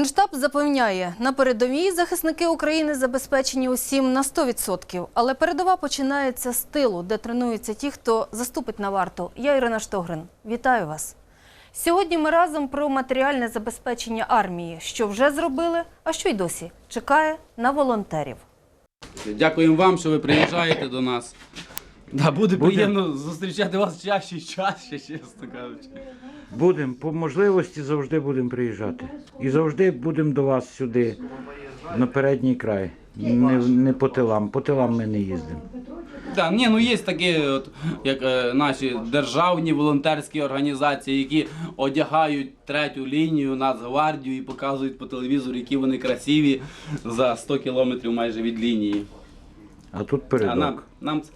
Генштаб запевняє, на передовій захисники України забезпечені усім на 100%. Але передова починається з тилу, де тренуються ті, хто заступить на варту. Я Ірина Штогрин. Вітаю вас. Сьогодні ми разом про матеріальне забезпечення армії, що вже зробили, а що й досі чекає на волонтерів. Дякуємо вам, що ви приїжджаєте до нас. Да, буде приємно зустрічати вас чаще і чаще, чесно кажучи. Будемо, по можливості завжди будемо приїжджати. І завжди будемо до вас сюди, на передній край. Не, не по тилам. По тилам ми не їздимо. Да, ні, ну є такі, от, як е, наші державні волонтерські організації, які одягають третю лінію Нацгвардію і показують по телевізору, які вони красиві за 100 кілометрів майже від лінії. А тут А нам, нам, ц-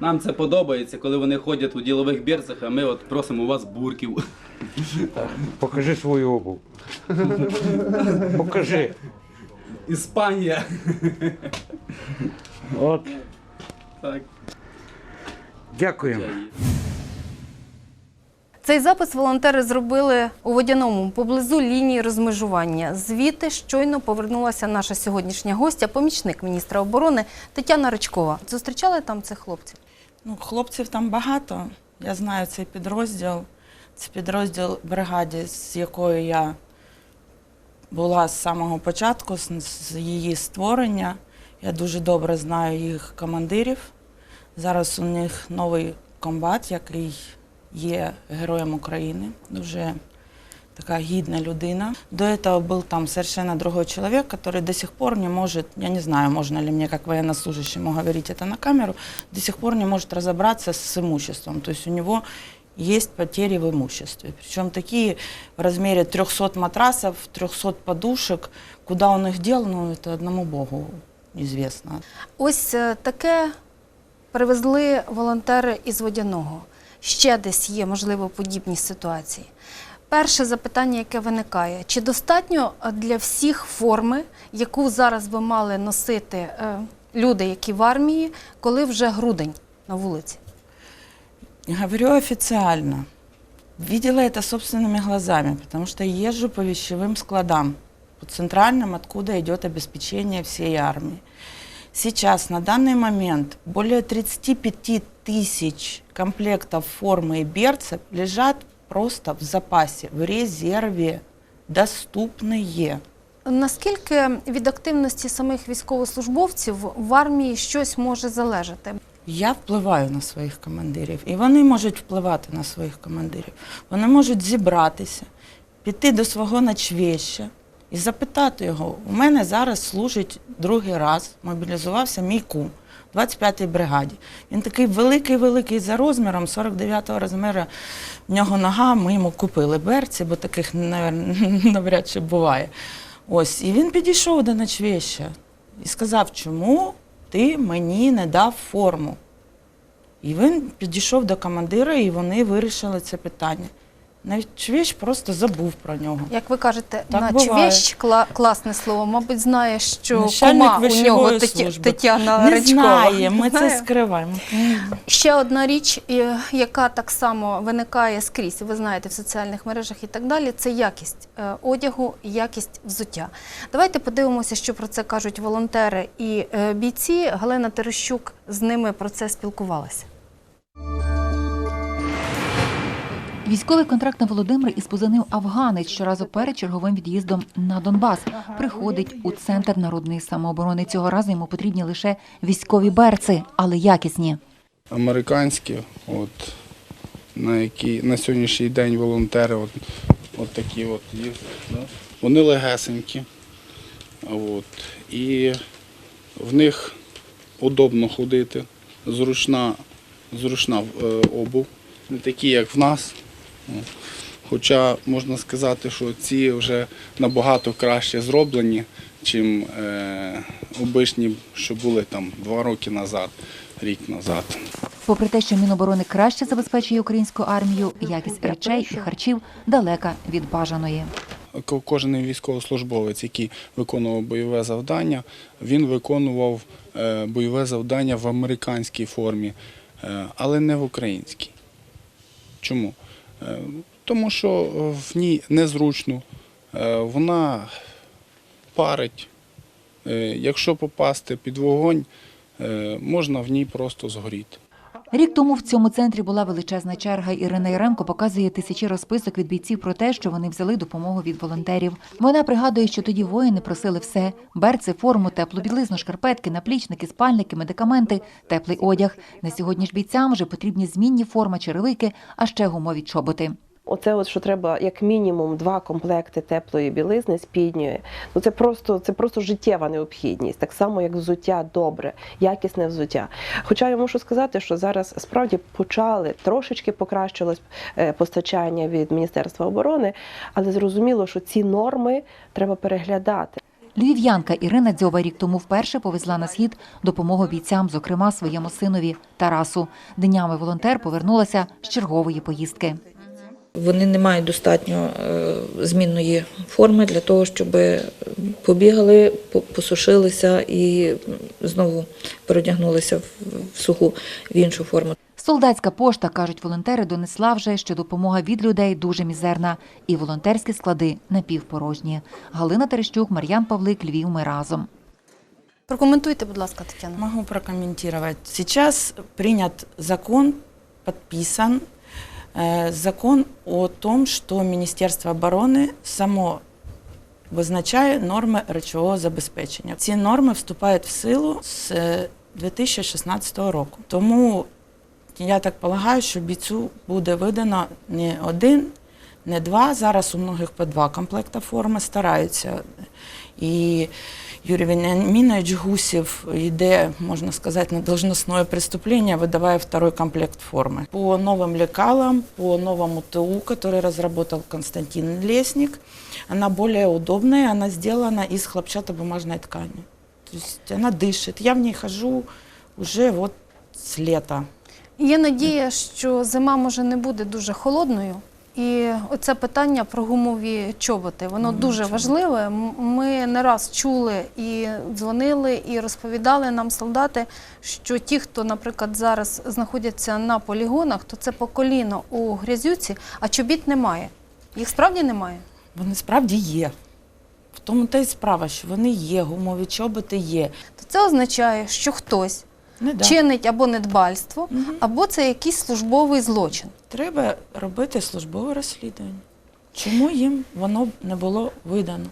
нам це подобається, коли вони ходять у ділових берцях, а ми от просимо у вас бурків. Покажи свою обув. Покажи. Іспанія. От, Так. дякуємо. Цей запис волонтери зробили у водяному поблизу лінії розмежування. Звідти щойно повернулася наша сьогоднішня гостя, помічник міністра оборони Тетяна Ричкова. Зустрічали там цих хлопців? Ну, хлопців там багато. Я знаю цей підрозділ. Це підрозділ бригаді, з якою я була з самого початку, з її створення. Я дуже добре знаю їх командирів. Зараз у них новий комбат, який є героєм України. Дуже такая гидная людина. До этого был там совершенно другой человек, который до сих пор не может, я не знаю, можно ли мне как военнослужащему говорить это на камеру, до сих пор не может разобраться с имуществом. То есть у него есть потери в имуществе. Причем такие в размере 300 матрасов, 300 подушек. Куда он их дел, ну это одному Богу известно. Ось е, таке привезли волонтери із водяного. Ще десь є, можливо, подібні ситуації. Перше запитання, яке виникає: чи достатньо е, для всіх форми, яку зараз би мали носити е, люди, які в армії, коли вже грудень на вулиці? Говорю официально. Видела это собственными глазами, потому что езжу по вещевым складам, по центральным, откуда идет обеспечение всей армии. Сейчас, на данный момент, более 35 тысяч комплектов формы и берцев лежат просто в запасе, в резерве, доступные. Наскільки від активності самих військовослужбовців в армії щось може залежати? Я впливаю на своїх командирів, і вони можуть впливати на своїх командирів. Вони можуть зібратися, піти до свого начвеща і запитати його. У мене зараз служить другий раз, мобілізувався мій кум. в 25-й бригаді. Він такий великий-великий за розміром, 49-го розміру в нього нога, ми йому купили берці, бо таких навряд чи буває. Ось, і він підійшов до начвеща і сказав, чому ти мені не дав форму. І він підійшов до командира, і вони вирішили це питання. Начвещ просто забув про нього. Як ви кажете, Так на чвещ кла- класне слово, мабуть, знає, що Начальник кома у нього служби. Тетяна Не Ричкова. знає, ми Знає? це скриваємо. Ще одна річ, яка так само виникає скрізь, ви знаєте, в соціальних мережах і так далі, це якість е, одягу, якість взуття. Давайте подивимося, що про це кажуть волонтери і е, бійці. Галина Терещук з ними про це спілкувалася. Військовий контрактний Володимир із позивним Афганець щоразу перед черговим від'їздом на Донбас приходить у центр народної самооборони. Цього разу йому потрібні лише військові берци, але якісні. американські, от, на які на сьогоднішній день волонтери от, от такі от є. Вони легесенькі. От, і в них удобно ходити, зручна, зручна е, обув, не такі, як в нас. О. Хоча можна сказати, що ці вже набагато краще зроблені, чим е, обичні, що були там два роки назад, рік назад. Попри те, що Міноборони краще забезпечує українську армію, якість речей і харчів далека від бажаної. Кожен військовослужбовець, який виконував бойове завдання, він виконував е, бойове завдання в американській формі, е, але не в українській. Чому? Е, Тому що в ній незручно, е, вона парить. Е, Якщо попасти під вогонь, можна в ній просто згоріти. Рік тому в цьому центрі була величезна черга. Ірина Яремко показує тисячі розписок від бійців про те, що вони взяли допомогу від волонтерів. Вона пригадує, що тоді воїни просили все: берці, форму, теплу білизну, шкарпетки, наплічники, спальники, медикаменти, теплий одяг. На сьогодні ж бійцям вже потрібні змінні форма, черевики, а ще гумові чоботи. Оце, от що треба як мінімум два комплекти теплої білизни спідньої. Ну це просто це просто життєва необхідність, так само як взуття добре, якісне взуття. Хоча я мушу сказати, що зараз справді почали трошечки покращилось е, постачання від Міністерства оборони, але зрозуміло, що ці норми треба переглядати. Львів'янка Ірина Дзьоба рік тому вперше повезла на схід допомогу бійцям, зокрема своєму синові Тарасу. Днями волонтер повернулася з чергової поїздки. Вони не мають достатньо е, змінної форми для того, щоб побігали, посушилися і знову переодягнулися в суху в іншу форму. Солдатська пошта, кажуть волонтери, донесла вже, що допомога від людей дуже мізерна, і волонтерські склади напівпорожні. Галина Терещук, Мар'ян Павлик, Львів. Ми разом. Прокоментуйте, будь ласка, Тетяна. Могу прокомментировать. Сейчас принят закон, подписан э, закон о том, что Министерство обороны само визначає норми речового забезпечення. Ці норми вступають в силу з е, 2016 року. Тому я так полагаю, що бійцю буде видано не один, не два. Зараз у многих по два комплекта форми стараються. І Юрій Веніамінович Гусів йде, можна сказати, на должностное преступление, выдавая второй комплект формы. По новым лекалам, по новому ТУ, который разработал Константин Лесник, она более удобная, она сделана из хлопчатобумажной ткани. То есть она дышит. Я в ней хожу уже вот с лета. Є надія, що зима може не буде дуже холодною. І оце питання про гумові чоботи, воно дуже важливе. Ми не раз чули і дзвонили, і розповідали нам солдати, що ті, хто, наприклад, зараз знаходяться на полігонах, то це по коліно у грязюці, а чобіт немає. Їх справді немає. Вони справді є. В тому та й справа, що вони є, гумові чоботи є. То це означає, що хтось Не да. чинить або недбальство, угу. або це якийсь службовий злочин. Треба робити службове розслідування. Чому їм воно не було видано?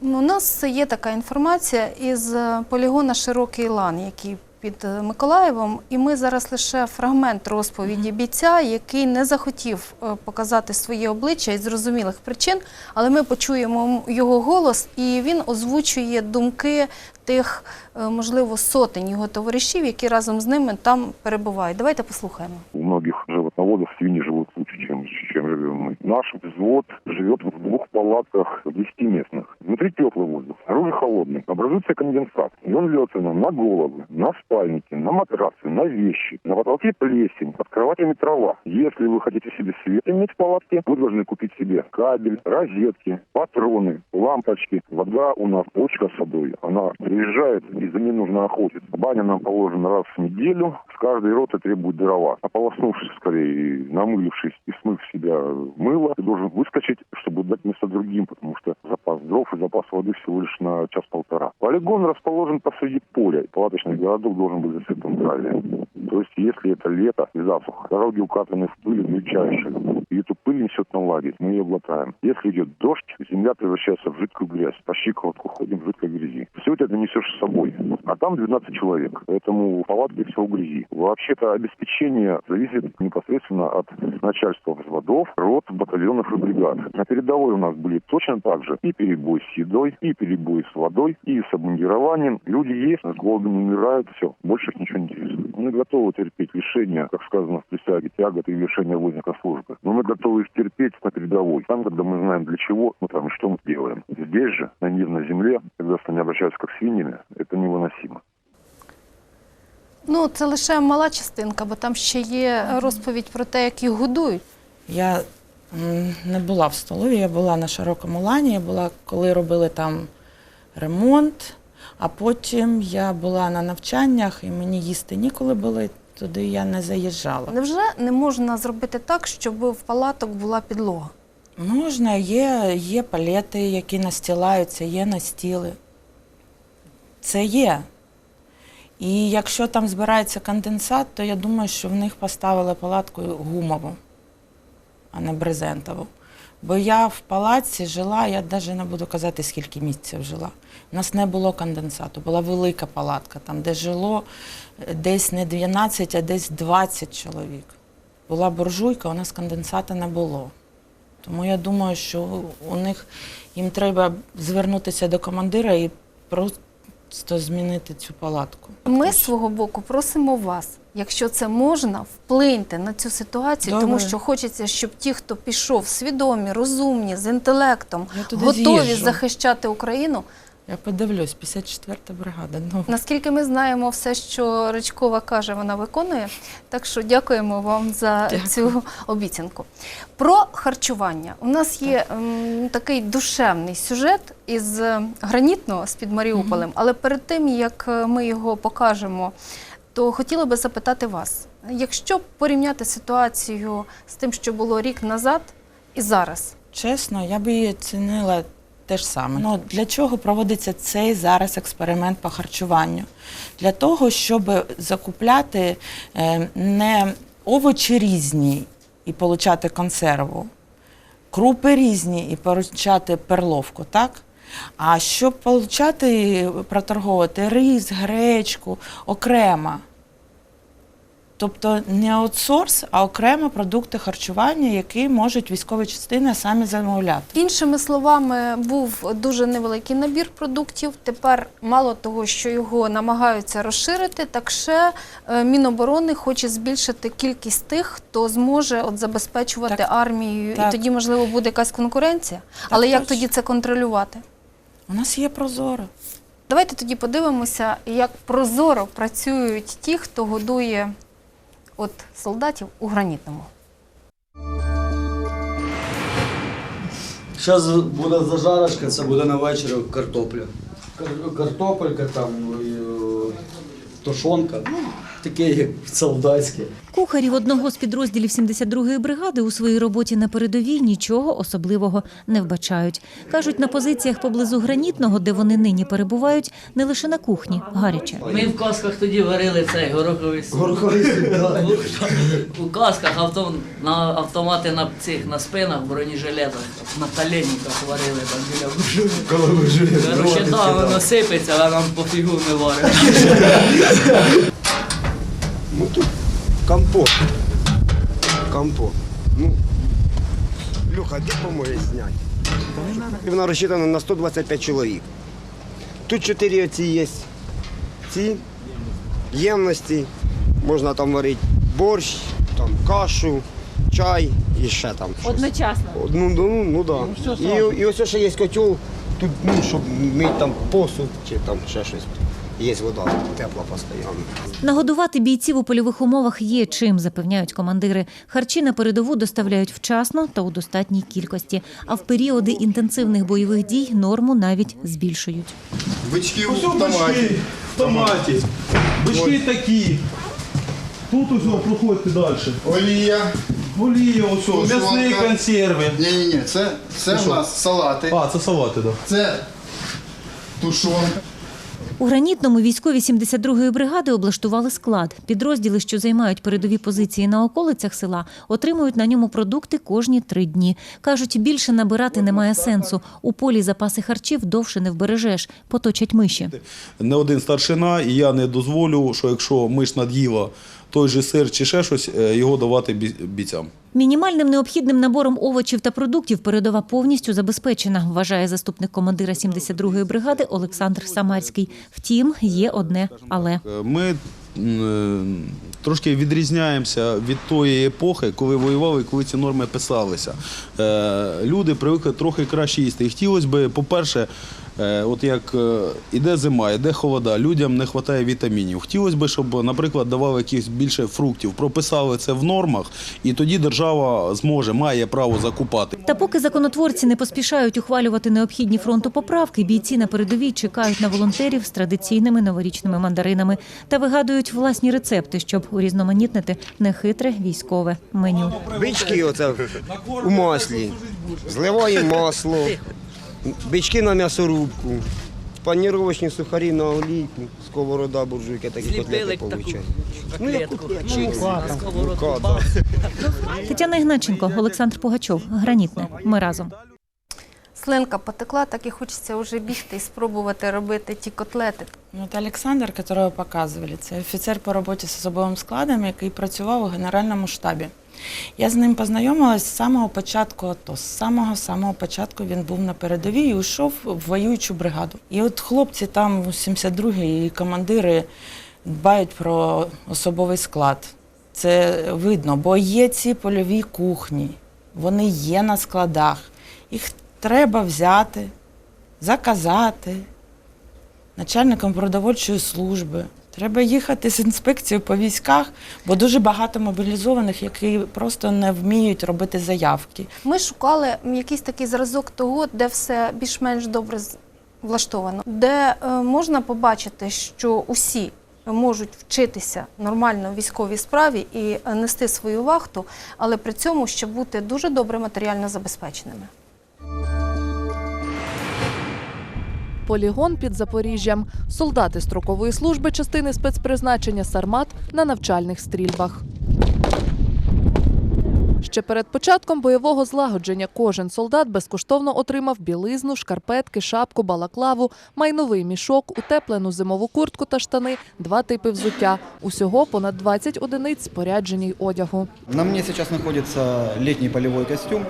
Ну, У нас є така інформація із е, полігона Широкий лан, який під е, Миколаєвом, і ми зараз лише фрагмент розповіді бійця, який не захотів е, показати своє обличчя із зрозумілих причин, але ми почуємо м- його голос, і він озвучує думки тих, е, можливо, сотень його товаришів, які разом з ними там перебувають. Давайте послухаємо. У многих животноводов свиньи живут лучше, чем, чем живем мы. Наш взвод живет в двух палатках 10-местных. Внутри теплый воздух, снаружи холодный. Образуется конденсат. И он льется нам на головы, на спальники, на матрасы, на вещи. На потолке плесень, под кроватями трава. Если вы хотите себе свет иметь в палатке, вы должны купить себе кабель, розетки, патроны, лампочки. Вода у нас бочка с водой. Она приезжает, и за ней нужно охотиться. Баня нам положена раз в неделю. С каждой роты требует дрова. Ополоснувшись, скорее, намылившись и смыв себя мыло, ты должен выскочить, чтобы дать место другим, потому что запас дров и запас воды всего лишь на час-полтора. Полигон расположен посреди поля. Палаточный городок должен быть засыпан гравием. То есть, если это лето и засуха, дороги укатаны в пыль мельчайшей, и эту пыль несет на лагерь, мы ее глотаем. Если идет дождь, земля превращается в жидкую грязь. По щиколотку ходим в жидкой грязи. Все это несешь с собой. А там 12 человек, поэтому в палатке все в грязи. Вообще-то обеспечение зависит непосредственно от начальства взводов, рот, батальонов и бригад. На передовой у нас были точно так же и перебой с едой, и перебой с водой, и с обмундированием. Люди есть, с голоду не умирают, все. Больше их ничего не интересует. Мы готовы терпеть лишения, как сказано в присяге, тягот и лишения возника службы. Но мы готовы их терпеть на передовой. Там, когда мы знаем для чего мы там и что мы делаем. Здесь же, на мирной земле, когда с нами обращаются как с свиньями, это невыносимо. Ну, це лише мала частинка, бо там ще є розповідь про те, як їх годують. Я м, не була в столові, я була на широкому лані, я була, коли робили там ремонт, а потім я була на навчаннях і мені їсти ніколи було, туди я не заїжджала. Невже не можна зробити так, щоб в палаток була підлога? Можна, є, є палети, які настілаються, є настіли. Це є. І якщо там збирається конденсат, то я думаю, що в них поставили палатку гумову, а не брезентову. Бо я в палаці жила, я навіть не буду казати, скільки місяців жила. У нас не було конденсату, була велика палатка, там, де жило е, десь не 12, а десь 20 чоловік. Була буржуйка, у нас конденсата не було. Тому я думаю, що у них їм треба звернутися до командира і просто змінити цю палатку. Ми з свого боку просимо вас, якщо це можна, вплиньте на цю ситуацію, Добре. тому що хочеться, щоб ті, хто пішов свідомі, розумні, з інтелектом, готові з'їжджу. захищати Україну. Я подивлюсь, 54-та бригада. Ну, Наскільки ми знаємо, все, що Ричкова каже, вона виконує. Так що дякуємо вам за Дякую. цю обіцянку. Про харчування. У нас є ем, такий душевний сюжет із е, гранітного з під Маріуполем, але перед тим як е, ми його покажемо, то хотіла би запитати вас: якщо порівняти ситуацію з тим, що було рік назад і зараз, чесно, я би її оцінила те ж саме. Ну, для чого проводиться цей зараз експеримент по харчуванню? Для того, щоб закупляти е, не овочі різні і отримати консерву, крупи різні і получати перловку, так? А щоб получати, проторговувати рис, гречку окремо. Тобто не аутсорс, а окремо продукти харчування, які можуть військові частини самі замовляти. Іншими словами, був дуже невеликий набір продуктів. Тепер мало того, що його намагаються розширити, так ще е, Міноборони хоче збільшити кількість тих, хто зможе от забезпечувати Так. армію, і тоді можливо буде якась конкуренція. Але як тоді це контролювати? У нас є прозоро. Давайте тоді подивимося, як прозоро працюють ті, хто годує от солдатів у гранітному. Зараз буде зажарочка, це буде на вечір картопля. Кар- Картопелька там, і, е, тушонка, ну, таке як солдатське. Кухарів одного з підрозділів 72-ї бригади у своїй роботі на передовій нічого особливого не вбачають. Кажуть, на позиціях поблизу гранітного, де вони нині перебувають, не лише на кухні, гаряче. Ми в касках тоді варили цей гороховий суп. Гороховий суп, да. У касках авто, на автомати на цих на спинах, бронежилетах, на коленниках варили там біля буржуї. Короче, да, воно сипеться, але нам пофігу не варить. Ну тут компот. Компот. Ну, Люха, де поможеш зняти? Вона розчитана на 125 чоловік. Тут чотири оці є. Ці ємності. Можна там варити борщ, там кашу, чай і ще там. щось. Одночасно. Ну, ну, ну да. І, і ось ще є котел, тут, ну, щоб мити там посуд чи там ще щось. Є вода тепла постійно. Нагодувати бійців у польових умовах є чим, запевняють командири. Харчі на передову доставляють вчасно та у достатній кількості. А в періоди інтенсивних бойових дій норму навіть збільшують. Бички Ось бички в томаті. Бички такі. Тут о, проходьте далі. Олія. Олія, ось, м'ясні консерви. Ні, ні, ні, це, це у нас салати, А, це салати, так. це тушонка. У гранітному військові 72-ї бригади облаштували склад. Підрозділи, що займають передові позиції на околицях села, отримують на ньому продукти кожні три дні. Кажуть, більше набирати немає сенсу. У полі запаси харчів довше не вбережеш, поточать миші. Не один старшина, і я не дозволю, що якщо миш над'їла той же сир чи ще щось, е, його давати бій- бійцям. Мінімальним необхідним набором овочів та продуктів передова повністю забезпечена, вважає заступник командира 72-ї бригади Олександр Самарський. Втім, є одне але. Е, Ми е, трошки відрізняємося від тої епохи, коли воювали, коли ці норми писалися. Люди привикли трохи краще їсти. І хотілося б, по-перше, е, от як е, іде зима, іде холода, людям не вистачає вітамінів. Хотілося б, щоб, наприклад, давали якихось більше фруктів, прописали це в нормах, і тоді держава. держава зможе, має право закупати. Та поки законотворці не поспішають ухвалювати необхідні фронту поправки, бійці на передовій чекають на волонтерів з традиційними новорічними мандаринами та вигадують власні рецепти, щоб урізноманітнити нехитре військове меню. Бички оце у маслі, зливаємо масло, бички на м'ясорубку, паніровочні сухарі на олійку, сковорода, буржуйка, такі котлети получають. Ну, сковородку Мука, бах. Тетяна Ігначенко, Олександр Пугачов. Гранітне. Ми разом. Слинка потекла, так і хочеться вже бігти і спробувати робити ті котлети. Ну, От Олександр, якого показували, це офіцер по роботі з особовим складом, який працював у Генеральному штабі. Я з ним познайомилась з самого початку АТО. З самого самого початку він був на передовій і йшов в воюючу бригаду. І от хлопці там 72-й і командири дбають про особовий склад. Це видно, бо є ці польові кухні, вони є на складах. Їх треба взяти, заказати начальником продовольчої служби. Треба їхати з інспекцією по військах, бо дуже багато мобілізованих, які просто не вміють робити заявки. Ми шукали якийсь такий зразок того, де все більш-менш добре влаштовано, де е, можна побачити, що усі можуть вчитися нормально в військовій справі і е, нести свою вахту, але при цьому ще бути дуже добре матеріально забезпеченими. Полігон під Запоріжжям. Солдати строкової служби частини спецпризначення Сармат на навчальних стрільбах. Ще перед початком бойового злагодження кожен солдат безкоштовно отримав білизну, шкарпетки, шапку, балаклаву, майновий мішок, утеплену зимову куртку та штани, два типи взуття. Усього понад 20 одиниць спорядження й одягу. На мне сейчас находится летний полевой костюм.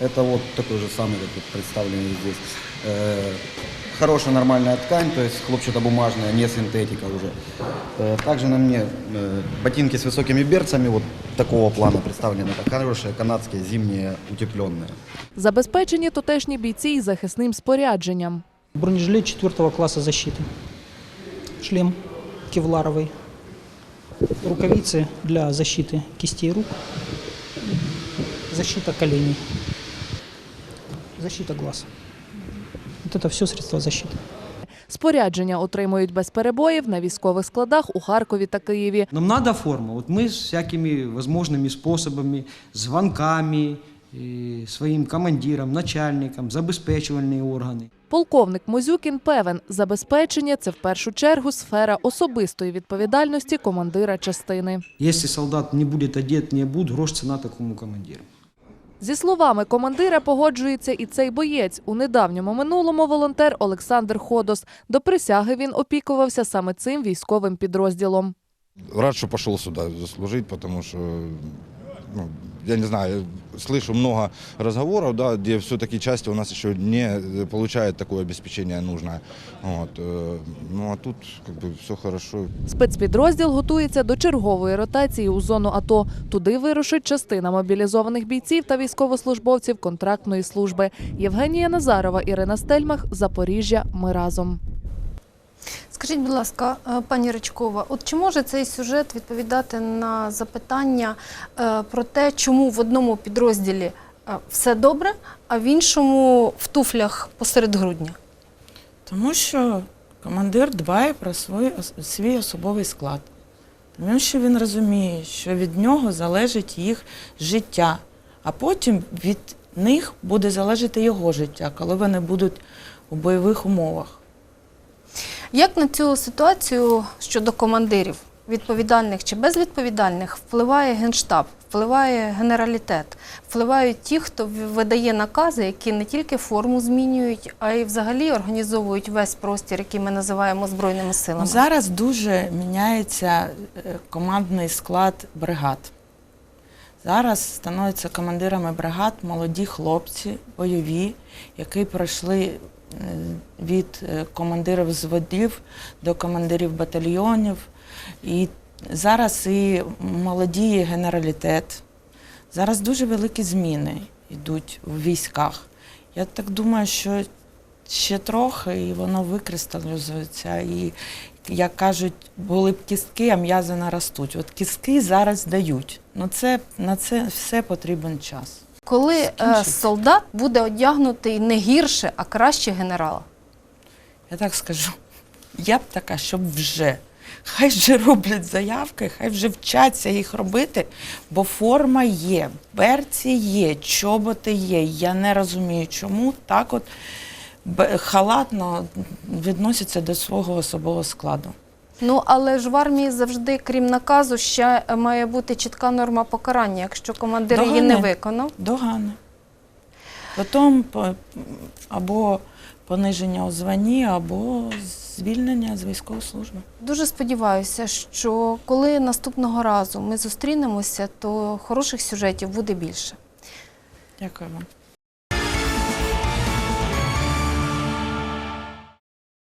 Это вот такой же самый, как вот представленный здесь. Э, Хорошая нормальная ткань, то есть хлопчатобумажная, не синтетика уже. Э, Также на мне э, ботинки с высокими берцами, вот такого плана представлены. Это хорошие канадские зимние утепленные. Забезпечені тутешні бійці й захисним спорядженням. Бронежилет четвертого класса защиты. Шлем кевларовый. Рукавицы для защиты кистей рук. Защита коленей. Защита глаз. Вот это все средства защиты. Спорядження отримують без перебоїв на військових складах у Харкові та Києві. Нам надо форма. Вот мы с всякими возможными способами, звонками, и своим командирам, начальникам, забезпечувальні органи. Полковник Мозюкін певен, забезпечення це в першу чергу сфера особистої відповідальності командира частини. Если солдат не будет одет, не обут, грош цена такому командиру. Зі словами командира погоджується і цей боєць. У недавньому минулому волонтер Олександр Ходос. До присяги він опікувався саме цим військовим підрозділом. Рад, що пішов сюди заслужити, тому что, ну, я не знаю, слышу много разговоров, да, где все-таки части у нас еще не получают такое обеспечение нужное. Вот, э, ну а тут как бы все хорошо. Спецпідрозділ готується до чергової ротації у зону АТО. Туди вирушить частина мобілізованих бійців та військовослужбовців контрактної служби. Євгенія Назарова, Ірина Стельмах, Запоріжжя. Ми разом. Скажіть, будь ласка, е, пані Ричкова, от чи може цей сюжет відповідати на запитання е, про те, чому в одному підрозділі е, все добре, а в іншому в туфлях посеред грудня? Тому що командир дбає про свій, свій особовий склад. Тому що він розуміє, що від нього залежить їх життя, а потім від них буде залежати його життя, коли вони будуть у бойових умовах. Як на цю ситуацію щодо командирів, відповідальних чи безвідповідальних, впливає Генштаб, впливає генералітет, впливають ті, хто видає накази, які не тільки форму змінюють, а й взагалі організовують весь простір, який ми називаємо Збройними силами? Зараз дуже міняється е, командний склад бригад. Зараз становляться командирами бригад молоді хлопці, бойові, які пройшли е, від е, командирів взводів до командирів батальйонів. І зараз і молодіє генералітет. Зараз дуже великі зміни йдуть в військах. Я так думаю, що ще трохи і воно викристалізується, і як кажуть, були б кістки, а м'язи наростуть. От кістки зараз дають. Ну це на це все потрібен час. Коли е, солдат буде одягнутий не гірше, а краще генерала? Я так скажу, я б така, щоб вже. Хай вже роблять заявки, хай вже вчаться їх робити, бо форма є, берці є, чоботи є. Я не розумію, чому так от халатно відносяться до свого особового складу. Ну але ж в армії завжди, крім наказу, ще має бути чітка норма покарання, якщо командир її не виконав. Догани. Потім або пониження у званні, або звільнення з військової служби. Дуже сподіваюся, що коли наступного разу ми зустрінемося, то хороших сюжетів буде більше. Дякую вам.